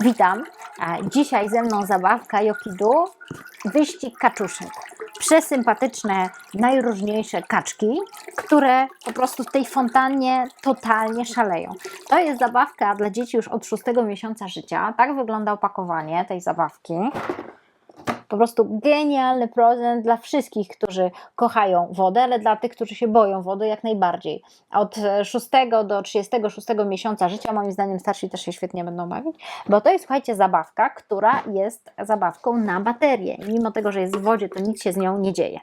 Witam. Dzisiaj ze mną zabawka Jokidu, wyścig kaczuszek. Przesympatyczne, najróżniejsze kaczki, które po prostu w tej fontannie totalnie szaleją. To jest zabawka dla dzieci już od szóstego miesiąca życia. Tak wygląda opakowanie tej zabawki. Po prostu genialny prezent dla wszystkich, którzy kochają wodę, ale dla tych, którzy się boją wody, jak najbardziej. Od e, 6 do 36 miesiąca życia, moim zdaniem, starsi też się świetnie będą bawić, bo to jest, słuchajcie, zabawka, która jest zabawką na baterię. Mimo tego, że jest w wodzie, to nic się z nią nie dzieje.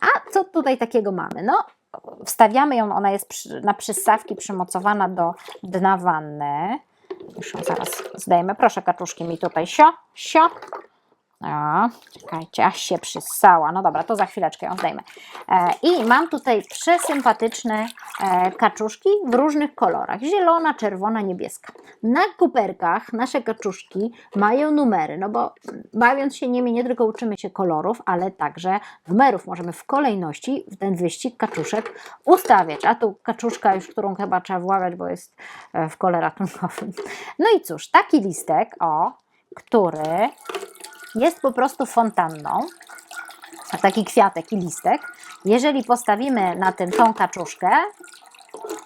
A co tutaj takiego mamy? No, wstawiamy ją, ona jest przy, na przystawki przymocowana do dna wanny. Już ją zaraz zdejmę. Proszę, kaczuszki mi tutaj sio, sio. O, czekajcie, aż się przyssała. No dobra, to za chwileczkę ją zdejmę. E, I mam tutaj przesympatyczne e, kaczuszki w różnych kolorach. Zielona, czerwona, niebieska. Na kuperkach nasze kaczuszki mają numery, no bo bawiąc się nimi nie tylko uczymy się kolorów, ale także numerów. Możemy w kolejności w ten wyścig kaczuszek ustawiać. A tu kaczuszka już, którą chyba trzeba włagać, bo jest e, w kole ratunkowym. No i cóż, taki listek, o, który jest po prostu fontanną, taki kwiatek i listek. Jeżeli postawimy na tym tą kaczuszkę,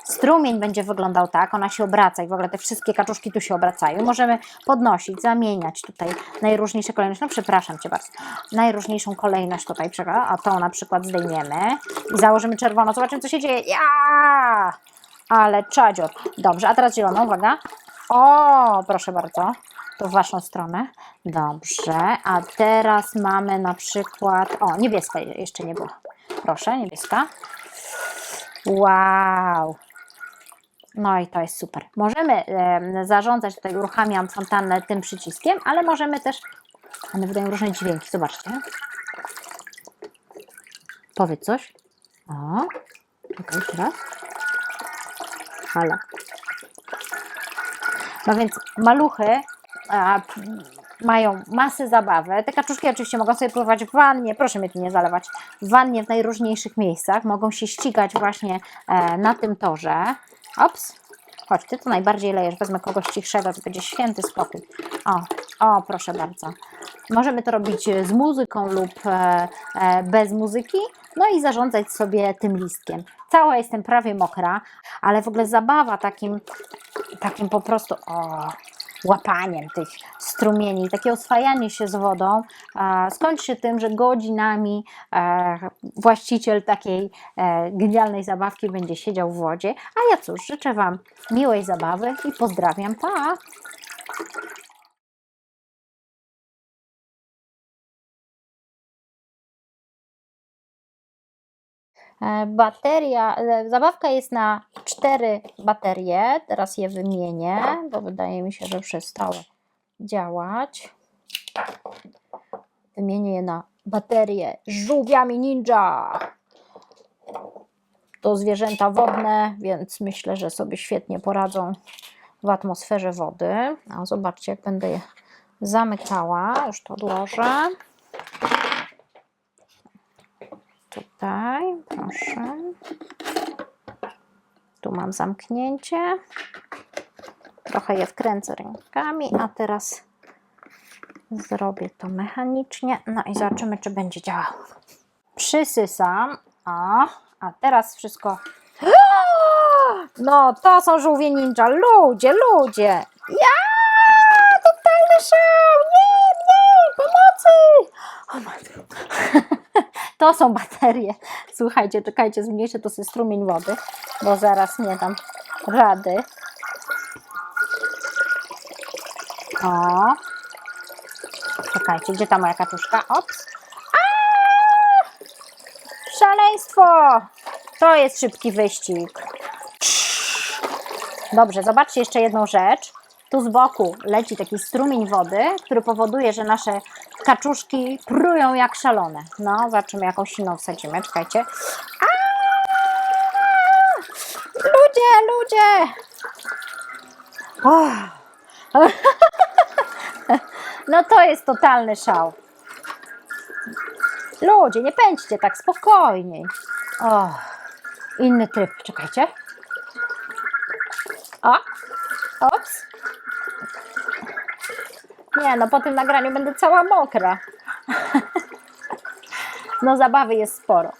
strumień będzie wyglądał tak, ona się obraca i w ogóle te wszystkie kaczuszki tu się obracają. Możemy podnosić, zamieniać tutaj najróżniejsze kolejności. No przepraszam Cię bardzo. Najróżniejszą kolejność tutaj, a tą na przykład zdejmiemy i założymy czerwono. Zobaczymy, co się dzieje. Ja! Ale czadzior. Dobrze, a teraz zieloną, uwaga. O, proszę bardzo. To w Waszą stronę. Dobrze, a teraz mamy na przykład. O, niebieska jeszcze nie było. Proszę, niebieska. Wow. No i to jest super. Możemy em, zarządzać, tutaj uruchamiam fontannę tym przyciskiem, ale możemy też. One wydają różne dźwięki, zobaczcie. Powiedz coś. O, czekaj, teraz. Halo. No więc maluchy a, mają masę zabawy. Te kaczuszki oczywiście mogą sobie pływać w wannie, proszę mnie tu nie zalewać, w wannie w najróżniejszych miejscach, mogą się ścigać właśnie e, na tym torze. Ops, chodź, ty to najbardziej lejesz, wezmę kogoś cichszego, to będzie święty spokój. O, o, proszę bardzo. Możemy to robić z muzyką lub e, e, bez muzyki, no i zarządzać sobie tym listkiem. Cała jestem prawie mokra, ale w ogóle zabawa takim, takim po prostu o, łapaniem tych strumieni, takie oswajanie się z wodą skończy się tym, że godzinami e, właściciel takiej e, genialnej zabawki będzie siedział w wodzie. A ja cóż, życzę Wam miłej zabawy i pozdrawiam. Pa! Bateria, e, zabawka jest na cztery baterie. Teraz je wymienię, bo wydaje mi się, że przestały działać. Wymienię je na baterie żółwiami ninja. To zwierzęta wodne, więc myślę, że sobie świetnie poradzą w atmosferze wody. A zobaczcie, jak będę je zamykała. Już to odłożę. Tutaj, proszę. Tu mam zamknięcie. Trochę je wkręcę rękami, a teraz zrobię to mechanicznie. No i zobaczymy, czy będzie działało. Przysysam. A, a teraz wszystko. No, to są żółwie ninja. Ludzie, ludzie. Ja! Totalny szał! Nie, nie! Pomocy! O matko. To są baterie. Słuchajcie, czekajcie, zmniejszę to sobie strumień wody, bo zaraz nie dam rady. O. Czekajcie, gdzie ta moja kaczuszka? Ops. A! Szaleństwo! To jest szybki wyścig. Dobrze, zobaczcie jeszcze jedną rzecz. Tu z boku leci taki strumień wody, który powoduje, że nasze kaczuszki prują jak szalone. No, zobaczymy jaką silną wsadzimy. Czekajcie. Aaaa! Ludzie, ludzie! Oh. No to jest totalny szał. Ludzie, nie pędźcie tak, spokojniej. Inny tryb, czekajcie. O, ops. Nie, no po tym nagraniu będę cała mokra. No zabawy jest sporo.